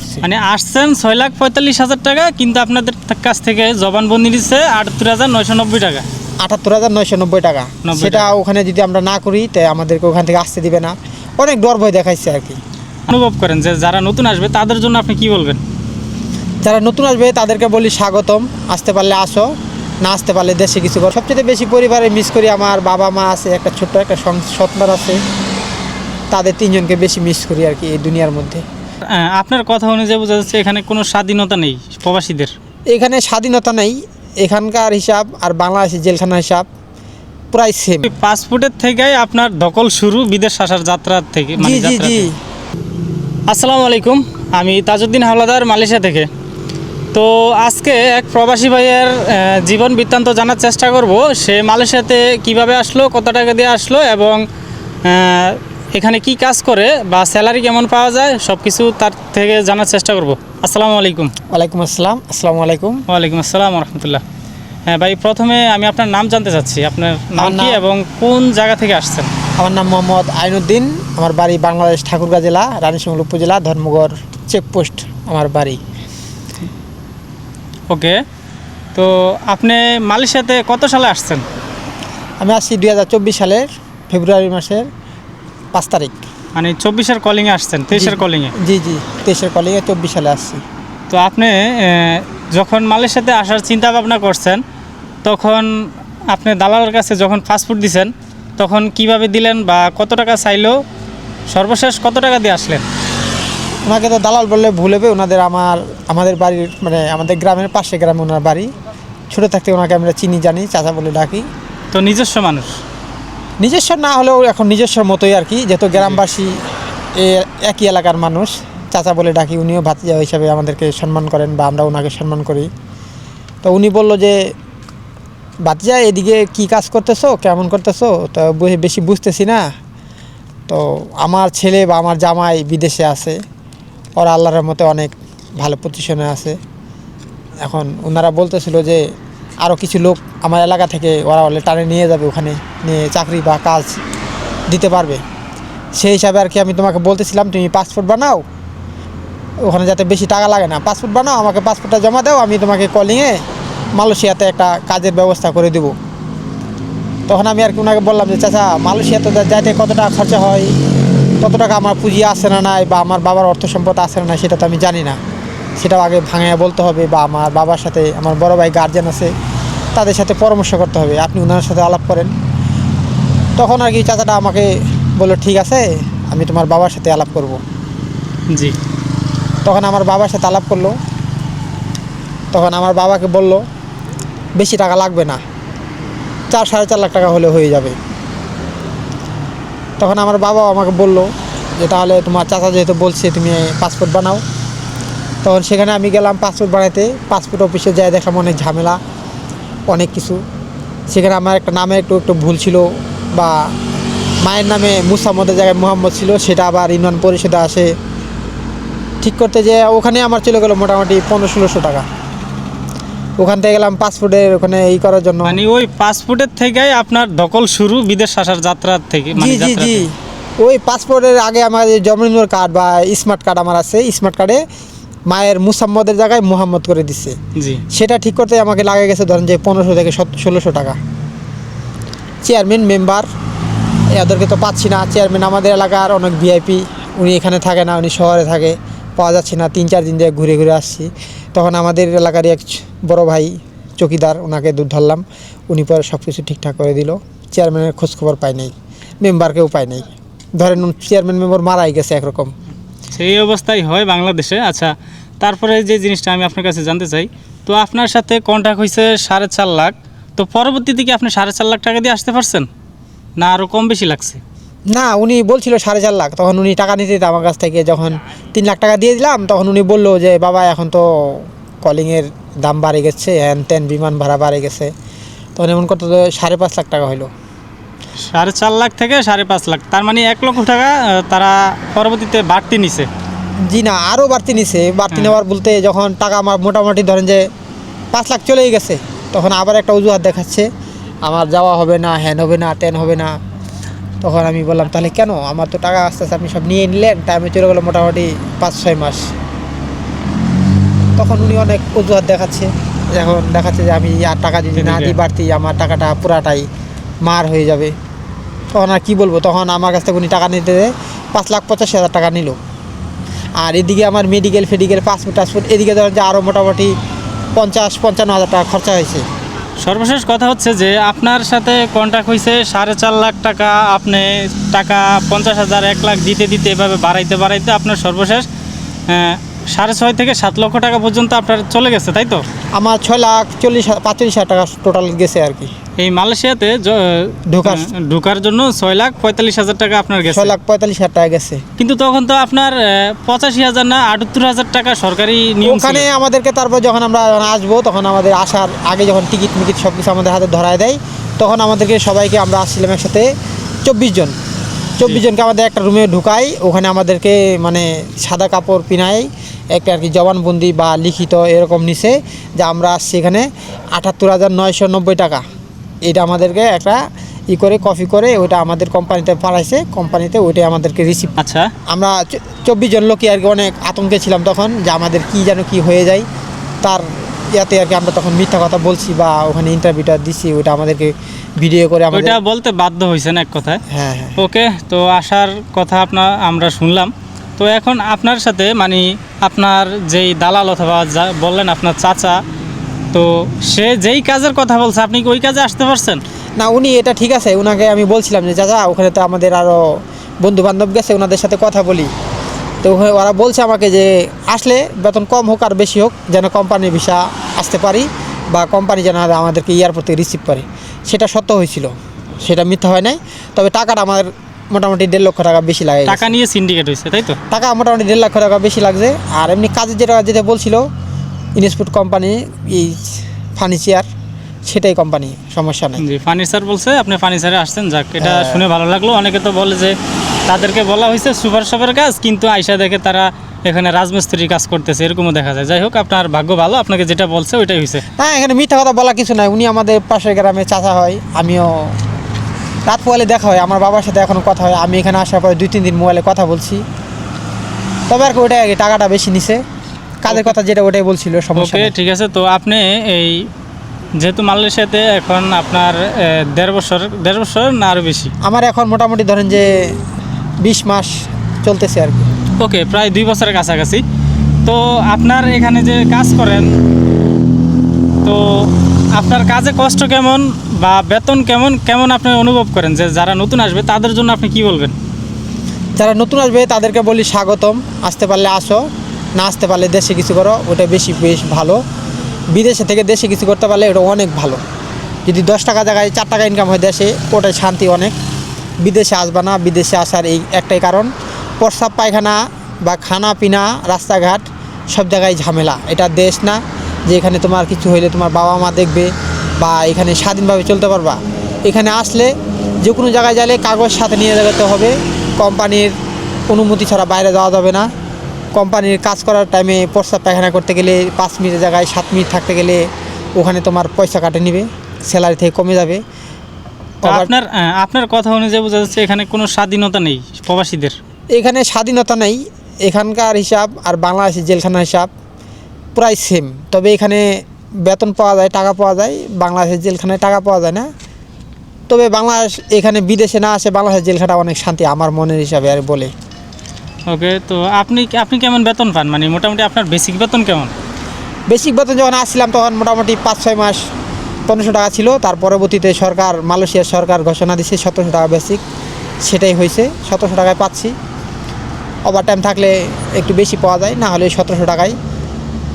করছি। মানে আসছেন ছয় লাখ পঁয়তাল্লিশ হাজার টাকা কিন্তু আপনাদের কাছ থেকে জবানবন্দি নিচ্ছে আটাত্তর হাজার নয়শো নব্বই টাকা। আটাত্তর হাজার নয়শো নব্বই টাকা। 90 সেটা ওখানে যদি আমরা না করি তাই আমাদেরকে ওখান থেকে আসতে দিবে না। অনেক ডর ভয় দেখাইছে আর কি। অনুভব করেন যে যারা নতুন আসবে তাদের জন্য আপনি কি বলবেন? যারা নতুন আসবে তাদেরকে বলি স্বাগতম। আসতে পারলে আসো না আসতে পারলে দেশে কিছু করো। সবচেয়ে বেশি পরিবারে মিস করি আমার বাবা মা আছে একটা ছোট্ট একটা সং- সন্তান আছে। তাদের তিনজনকে বেশি মিস করি আর কি এই দুনিয়ার মধ্যে। আপনার কথা অনুযায়ী বোঝা যাচ্ছে এখানে কোনো স্বাধীনতা নেই প্রবাসীদের। এখানে স্বাধীনতা নেই এখানকার হিসাব আর বাংলাদেশের জেলখানার হিসাব প্রায় সেম পাসপোর্টের থেকেই আপনার দখল শুরু বিদেশ আসার যাত্রার থেকে জি মানে জি যাত্রা জি। থেকে। আসসালামু আলাইকুম আমি তাজউদ্দিন হাওলাদার মালয়েশিয়া থেকে। তো আজকে এক প্রবাসী ভাইয়ের জীবন বৃত্তান্ত জানার চেষ্টা করব। সে মালয়েশিয়াতে কীভাবে আসলো কত টাকা দিয়ে আসলো এবং এখানে কি কাজ করে বা স্যালারি কেমন পাওয়া যায় সব কিছু তার থেকে জানার চেষ্টা করব। আসসালামু আলাইকুম। ওয়ালাইকুম আসসালাম আসসালামু আলাইকুম। ওয়ালাইকুম আসসালাম রহমতুল্লাহ। হ্যাঁ ভাই প্রথমে আমি আপনার নাম জানতে চাচ্ছি। আপনার নাম কি এবং কোন জায়গা থেকে আসছেন? আমার নাম মোহাম্মদ আইনুদ্দিন। আমার বাড়ি বাংলাদেশ ঠাকুরগাঁ জেলা রানীশঙ্গল উপজেলা ধর্মগড় চেকপোস্ট আমার বাড়ি। ওকে তো আপনি মালয়েশিয়াতে কত সালে আসছেন? আমি আসছি দুই হাজার চব্বিশ সালের ফেব্রুয়ারি মাসের পাঁচ তারিখ। মানে চব্বিশের কলিংয়ে আসছেন তেইশের। কলিংয়ে জি জি তেইশের কলিংয়ে চব্বিশ সালে আসছি। তো আপনি যখন মালয়েশিয়াতে আসার চিন্তা ভাবনা করছেন তখন আপনি দালালের কাছে যখন ফাস্টফুড দিছেন তখন কীভাবে দিলেন বা কত টাকা চাইলো সর্বশেষ কত টাকা দিয়ে আসলেন? ওনাকে তো দালাল বললে ভুল হবে ওনাদের আমার আমাদের বাড়ির মানে আমাদের গ্রামের পাশে গ্রামে ওনার বাড়ি। ছোটো থাকতে ওনাকে আমরা চিনি জানি চাচা বলে ডাকি। তো নিজস্ব মানুষ? নিজস্ব না হলেও এখন নিজস্বর মতোই আর কি। যেহেতু গ্রামবাসী, এ একই এলাকার মানুষ, চাচা বলে ডাকি, উনিও ভাতিজা হিসাবে আমাদেরকে সম্মান করেন বা আমরা ওনাকে সম্মান করি। তো উনি বলল যে, ভাতিজা, এদিকে কি কাজ করতেছো? কেমন করতেছো? তো বেশি বুঝতেছি না। তো আমার ছেলে বা আমার জামাই বিদেশে আছে। ওরা আল্লাহর মতে অনেক ভালো পজিশনে আছে। এখন ওনারা বলতেছিল যে আরও কিছু লোক আমার এলাকা থেকে ওরা বলে টানে নিয়ে যাবে ওখানে, নিয়ে চাকরি বা কাজ দিতে পারবে। সেই হিসাবে আর কি আমি তোমাকে বলতেছিলাম, তুমি পাসপোর্ট বানাও, ওখানে যাতে বেশি টাকা লাগে না। পাসপোর্ট বানাও, আমাকে পাসপোর্টটা জমা দাও, আমি তোমাকে কলিংয়ে মালয়েশিয়াতে একটা কাজের ব্যবস্থা করে দেবো। তখন আমি আর কি ওনাকে বললাম যে, চাচা, মালয়েশিয়াতে যাইতে কত টাকা খরচা হয়? কত টাকা আমার পুঁজি আছে না নাই বা আমার বাবার অর্থ সম্পদ আছে না সেটা তো আমি জানি না। সেটাও আগে ভাঙাইয়া বলতে হবে বা আমার বাবার সাথে আমার বড় ভাই গার্জেন আছে তাদের সাথে পরামর্শ করতে হবে। আপনি ওনার সাথে আলাপ করেন। তখন আর কি চাচাটা আমাকে বলল ঠিক আছে আমি তোমার বাবার সাথে আলাপ করব। জি। তখন আমার বাবার সাথে আলাপ করল। তখন আমার বাবাকে বলল বেশি টাকা লাগবে না। চার সাড়ে চার লাখ টাকা হলে হয়ে যাবে। তখন আমার বাবা আমাকে বলল যে তাহলে তোমার চাচা যেহেতু বলছে তুমি পাসপোর্ট বানাও। তখন সেখানে আমি গেলাম পাসপোর্ট বানাইতে। পাসপোর্ট অফিসে যাই দেখলাম অনেক ঝামেলা অনেক কিছু। সেখানে আমার একটা নামে একটু একটু ভুল ছিল বা মায়ের নামে মুসাম্মদের জায়গায় মোহাম্মদ ছিল সেটা আবার ইউনিয়ন পরিষদে আসে। ঠিক করতে যে ওখানে আমার চলে গেলো মোটামুটি পনেরো ষোলোশো টাকা। ওখান থেকে গেলাম পাসপোর্টের ওখানে এই করার জন্য। মানে ওই পাসপোর্টের থেকেই আপনার দখল শুরু বিদেশ আসার যাত্রার থেকে জি মানে জি। জি ওই পাসপোর্টের আগে আমার যে জন্মদিনের কার্ড বা স্মার্ট কার্ড আমার আছে স্মার্ট কার্ডে মায়ের মুসাম্মদের জায়গায় মোহাম্মদ করে দিচ্ছে সেটা ঠিক করতে আমাকে লাগে গেছে ধরেন যে পনেরোশো থেকে ষোলোশো টাকা। চেয়ারম্যান মেম্বার এদেরকে তো পাচ্ছি না। চেয়ারম্যান আমাদের এলাকার অনেক ভিআইপি উনি এখানে থাকে না উনি শহরে থাকে। পাওয়া যাচ্ছে না তিন চার দিন দিয়ে ঘুরে ঘুরে আসছি। তখন আমাদের এলাকারই এক বড় ভাই চকিদার ওনাকে দুধ ধরলাম। উনি পরে সব কিছু ঠিকঠাক করে দিল। চেয়ারম্যানের খোঁজখবর পাই নাই। মেম্বারকেও পাই নাই। ধরেন চেয়ারম্যান মেম্বার মারাই গেছে একরকম। সেই অবস্থায় হয় বাংলাদেশে। আচ্ছা তারপরে যে জিনিসটা আমি আপনার কাছে জানতে চাই তো আপনার সাথে কন্ট্যাক্ট হয়েছে সাড়ে চার লাখ তো পরবর্তীতে কি আপনি সাড়ে চার লাখ টাকা দিয়ে আসতে পারছেন? না আরও কম বেশি লাগছে? না উনি বলছিল সাড়ে চার লাখ তখন উনি টাকা নিতে আমার কাছ থেকে যখন তিন লাখ টাকা দিয়ে দিলাম তখন উনি বলল যে বাবা এখন তো কলিংয়ের দাম বাড়ে গেছে হ্যান ত্যান বিমান ভাড়া বাড়ে গেছে। তখন এমন করতে সাড়ে পাঁচ লাখ টাকা হলো সাড়ে চার লাখ থেকে সাড়ে পাঁচ লাখ তার মানে এক লক্ষ টাকা তারা পরবর্তীতে বাড়তি নিছে। জি না আরও বাড়তি নিছে। বাড়তি নেওয়ার বলতে যখন টাকা আমার মোটামুটি ধরেন যে পাঁচ লাখ চলেই গেছে তখন আবার একটা অজুহাত দেখাচ্ছে। আমার যাওয়া হবে না হ্যান হবে না ত্যান হবে না। তখন আমি বললাম তাহলে কেন? আমার তো টাকা আস্তে আস্তে আপনি সব নিয়ে নিলেন টাইমে চলে গেলো মোটামুটি পাঁচ ছয় মাস। তখন উনি অনেক অজুহাত দেখাচ্ছে। এখন দেখাচ্ছে যে আমি আর টাকা যদি না দিই বাড়তি আমার টাকাটা পুরাটাই মার হয়ে যাবে। তখন আর কি বলব? তখন আমার কাছ থেকে উনি টাকা নিতে পাঁচ লাখ পঁচাশি হাজার টাকা নিল। আর এদিকে আমার মেডিকেল ফেডিকেল পাসপোর্ট টাসপোর্ট এদিকে ধরেন যে আরও মোটামুটি পঞ্চাশ পঞ্চান্ন হাজার টাকা খরচা হয়েছে। সর্বশেষ কথা হচ্ছে যে আপনার সাথে কন্ট্যাক্ট হয়েছে সাড়ে চার লাখ টাকা আপনি টাকা পঞ্চাশ হাজার এক লাখ দিতে দিতে এভাবে বাড়াইতে বাড়াইতে আপনার সর্বশেষ সাড়ে ছয় থেকে সাত লক্ষ টাকা পর্যন্ত আপনার চলে গেছে তাই তো? আমার ছয় লাখ চল্লিশ পাঁচচল্লিশ হাজার টাকা টোটাল গেছে আর কি। এই মালয়েশিয়াতে ঢোকার- ঢোকার জন্য ছয় লাখ পঁয়তাল্লিশ হাজার টাকা আপনার গেছে। ছয় লাখ পঁয়তাল্লিশ হাজার টাকা গেছে। কিন্তু তখন তো আপনার পঁচাশি হাজার না আটাত্তর হাজার টাকা সরকারি। ওখানে আমাদেরকে তারপর যখন আমরা আসব তখন আমাদের আসার আগে যখন টিকিট মিকিট সব কিছু আমাদের হাতে ধরায় দেয় তখন আমাদেরকে সবাইকে আমরা আসছিলাম একসাথে চব্বিশ জন। চব্বিশ জনকে আমাদের একটা রুমে ঢুকাই ওখানে আমাদেরকে মানে সাদা কাপড় পিনাই একটা আর কি জবানবন্দি বা লিখিত এরকম নিছে যে আমরা আসছি এখানে আটাত্তর হাজার নয়শো নব্বই টাকা। এটা আমাদেরকে একটা ই করে কপি করে ওইটা আমাদের কোম্পানিতে পাঠাইছে। কোম্পানিতে ওইটাই আমাদেরকে রিসিভ আচ্ছা। আমরা চব্বিশ জন লোকই আর কি অনেক আতঙ্কে ছিলাম তখন যে আমাদের কি যেন কি হয়ে যায়। তার ইয়াতে আর কি আমরা তখন মিথ্যা কথা বলছি বা ওখানে ইন্টারভিউটা দিছি ওটা আমাদেরকে ভিডিও করে আমাদের ওইটা বলতে বাধ্য হয়েছেন এক কথায়। হ্যাঁ হ্যাঁ। ওকে তো আসার কথা আপনার আমরা শুনলাম। তো এখন আপনার সাথে মানে আপনার যেই দালাল অথবা যা বললেন আপনার চাচা তো সে যেই কাজের কথা বলছে আপনি কি ওই কাজে আসতে পারছেন? না উনি এটা ঠিক আছে ওনাকে আমি বলছিলাম যে চাচা ওখানে তো আমাদের আরও বন্ধু বান্ধব গেছে ওনাদের সাথে কথা বলি। তো ওখানে ওরা বলছে আমাকে যে আসলে বেতন কম হোক আর বেশি হোক যেন কোম্পানির ভিসা আসতে পারি বা কোম্পানি যেন আমাদেরকে এয়ারপোর্ট থেকে রিসিভ করে সেটা সত্য হয়েছিল সেটা মিথ্যা হয় নাই। তবে টাকাটা আমার মোটামুটি দেড় লক্ষ টাকা বেশি লাগে। টাকা নিয়ে সিন্ডিকেট হয়েছে তাই তো? টাকা মোটামুটি দেড় লক্ষ টাকা বেশি লাগছে। আর এমনি কাজে যেটা যেটা বলছিল ইনস্পুট কোম্পানি এই ফার্নিচার সেটাই কোম্পানি সমস্যা নেই। জি ফার্নিচার বলছে আপনি ফার্নিচারে আসছেন যাক এটা হ্যাঁ। শুনে ভালো লাগল। অনেকে তো বলে যে তাদেরকে বলা হয়েছে সুপার শপের কাজ কিন্তু আইসা দেখে তারা এখানে রাজমিস্ত্রির কাজ করতেছে এরকমও দেখা যায়। যাই হোক আপনার ভাগ্য ভালো আপনাকে যেটা বলছে ওইটাই হয়েছে। হ্যাঁ এখানে মিথ্যা কথা বলা কিছু নাই। উনি আমাদের পাশের গ্রামে চাচা হয় আমিও রাত পোয়ালে দেখা হয় আমার বাবার সাথে এখনও কথা হয়। আমি এখানে আসার পরে দুই তিন দিন মোবাইলে কথা বলছি। তবে আর কি ওইটাই টাকাটা বেশি নিছে। কাজের কথা যেটা ওটাই বলছিল সমস্যা ওকে ঠিক আছে তো আপনি এই যেহেতু মালয়েশিয়াতে এখন আপনার দেড় বছর দেড় বছর না আরও বেশি? আমার এখন মোটামুটি ধরেন যে বিশ মাস চলতেছে আর কি। ওকে প্রায় দুই বছরের কাছাকাছি। তো আপনার এখানে যে কাজ করেন তো আপনার কাজে কষ্ট কেমন বা বেতন কেমন কেমন আপনি অনুভব করেন যে যারা নতুন আসবে তাদের জন্য আপনি কি বলবেন? যারা নতুন আসবে তাদেরকে বলি স্বাগতম। আসতে পারলে আসো। না আসতে পারলে দেশে কিছু করো, ওটা বেশি, বেশ ভালো। বিদেশে থেকে দেশে কিছু করতে পারলে ওটা অনেক ভালো। যদি দশ টাকা জায়গায় চার টাকা ইনকাম হয় দেশে, ওটাই শান্তি অনেক। বিদেশে আসবা না, বিদেশে আসার এই একটাই কারণ। প্রস্রাব, পায়খানা বা খানা পিনা, রাস্তাঘাট, সব জায়গায় ঝামেলা। এটা দেশ না, যে এখানে তোমার কিছু হইলে তোমার বাবা মা দেখবে বা এখানে স্বাধীনভাবে চলতে পারবা। এখানে আসলে যে কোনো জায়গায় গেলে কাগজ সাথে নিয়ে যেতে হবে। কোম্পানির অনুমতি ছাড়া বাইরে যাওয়া যাবে না। কোম্পানির কাজ করার টাইমে প্রস্তাব পায়খানা করতে গেলে পাঁচ মিনিটের জায়গায় সাত মিনিট থাকতে গেলে ওখানে তোমার পয়সা কাটে নিবে স্যালারি থেকে কমে যাবে। আপনার আপনার কথা অনুযায়ী বোঝা যাচ্ছে এখানে কোনো স্বাধীনতা নেই প্রবাসীদের। এখানে স্বাধীনতা নেই এখানকার হিসাব আর বাংলাদেশের জেলখানার হিসাব প্রায় সেম তবে এখানে বেতন পাওয়া যায় টাকা পাওয়া যায় বাংলাদেশের জেলখানায় টাকা পাওয়া যায় না। তবে বাংলাদেশ এখানে বিদেশে না আসে বাংলাদেশের জেলখানা অনেক শান্তি আমার মনের হিসাবে আর বলে। ওকে তো আপনি আপনি কেমন বেতন পান? মানে মোটামুটি আপনার বেসিক বেতন কেমন? বেসিক বেতন যখন আসছিলাম তখন মোটামুটি পাঁচ, ছয় মাস পনেরোশো টাকা ছিল। তার পরবর্তীতে সরকার মালয়েশিয়ার সরকার ঘোষণা দিচ্ছে সতেরোশো টাকা বেসিক সেটাই হয়েছে। সতেরোশো টাকায় পাচ্ছি। ওভার টাইম থাকলে একটু বেশি পাওয়া যায়, না হলে সতেরোশো টাকায়।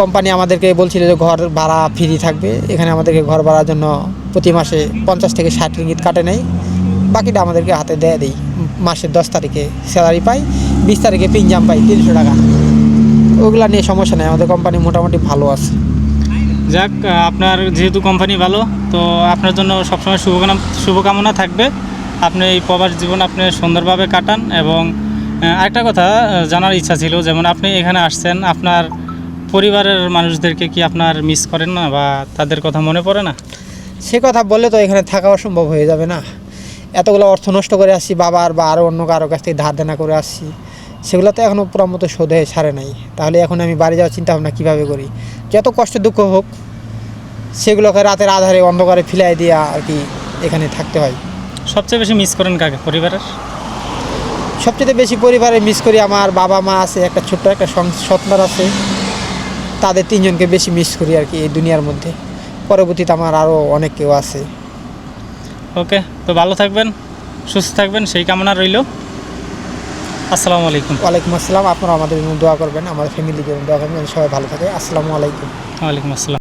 কোম্পানি আমাদেরকে বলছিল যে ঘর ভাড়া ফ্রি থাকবে। এখানে আমাদেরকে ঘর ভাড়ার জন্য প্রতি মাসে পঞ্চাশ থেকে ষাট রিঙ্গিত কাটে নেই বাকিটা আমাদেরকে হাতে দেয় দেই। মাসের দশ তারিখে স্যালারি পাই। বিশ তারিখে পিনজাম পাই তিনশো টাকা। ওগুলা নিয়ে সমস্যা নেই আমাদের কোম্পানি মোটামুটি ভালো আছে। যাক আপনার যেহেতু কোম্পানি ভালো তো আপনার জন্য সবসময় শুভকামনা শুভকামনা থাকবে। আপনি এই প্রবাস জীবন আপনি সুন্দরভাবে কাটান এবং আরেকটা কথা জানার ইচ্ছা ছিল যেমন আপনি এখানে আসছেন আপনার পরিবারের মানুষদেরকে কি আপনার মিস করেন না বা তাদের কথা মনে পড়ে না? সে কথা বললে তো এখানে থাকা অসম্ভব হয়ে যাবে না। এতগুলো অর্থ নষ্ট করে আসছি বাবার বা আরও অন্য কারও কাছ থেকে ধার দেনা করে আসছি। সেগুলো তো এখনও পুরো মতো শোধ সারে নাই। তাহলে এখন আমি বাড়ি যাওয়ার চিন্তা ভাবনা কীভাবে করি? যত কষ্ট দুঃখ হোক সেগুলোকে রাতের আধারে অন্ধকারে ফিলাই দিয়ে আর কি এখানে থাকতে হয়। সবচেয়ে বেশি মিস করেন কাকে? পরিবারের? সবচেয়ে বেশি পরিবারে মিস করি আমার বাবা মা আছে একটা ছোট্ট একটা সন্তান আছে। তাদের তিনজনকে বেশি মিস করি আর কি এই দুনিয়ার মধ্যে। পরবর্তীতে আমার আরও অনেক কেউ আছে। ওকে তো ভালো থাকবেন সুস্থ থাকবেন সেই কামনা রইল। আসসালামু আলাইকুম। ওয়ালাইকুম আসসালাম। আপনারা আমাদের জন্য দোয়া করবেন আমাদের ফ্যামিলির জন্য দোয়া করবেন। সবাই ভালো থাকে। আসসালামু আলাইকুম। ওয়ালাইকুম আসসালাম।